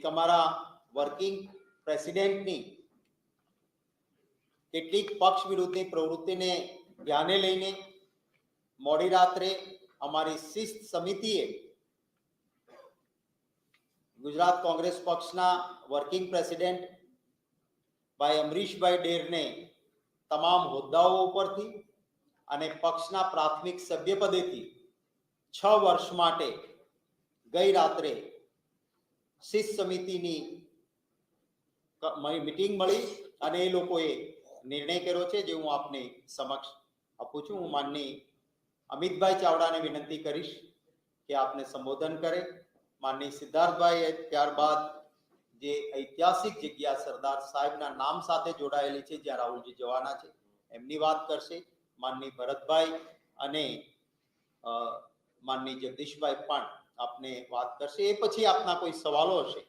તમારા વર્કિંગ પ્રેસિડેન્ટની કેટલીક પક્ષ વિરુદ્ધની પ્રવૃત્તિને ધ્યાને લઈને મોડી રાત્રે અમારી શિસ્ત સમિતિએ ગુજરાત કોંગ્રેસ પક્ષના વર્કિંગ પ્રેસિડેન્ટ ભાઈ અમરીશભાઈ ડેરને તમામ હોદ્દાઓ ઉપરથી અને પક્ષના પ્રાથમિક સભ્યપદેથી છ વર્ષ માટે ગઈ રાત્રે શિસ્ત સમિતિની મીટિંગ મળી અને એ લોકોએ નિર્ણય કર્યો છે જે હું આપને સમક્ષ આપું છું. હું માનની અમિતભાઈ ચાવડાને વિનંતી કરીશ કે આપને સંબોધન કરે. માનની સિદ્ધાર્થભાઈએ ત્યારબાદ જે ઐતિહાસિક જગ્યા સરદાર સાહેબના નામ સાથે જોડાયેલી છે, જ્યાં રાહુલજી જવાના છે, એમની વાત કરશે. માનની ભરતભાઈ અને માનની જગદીશભાઈ પણ આપને વાત કરશે. એ પછી આપના કોઈ સવાલો હશે.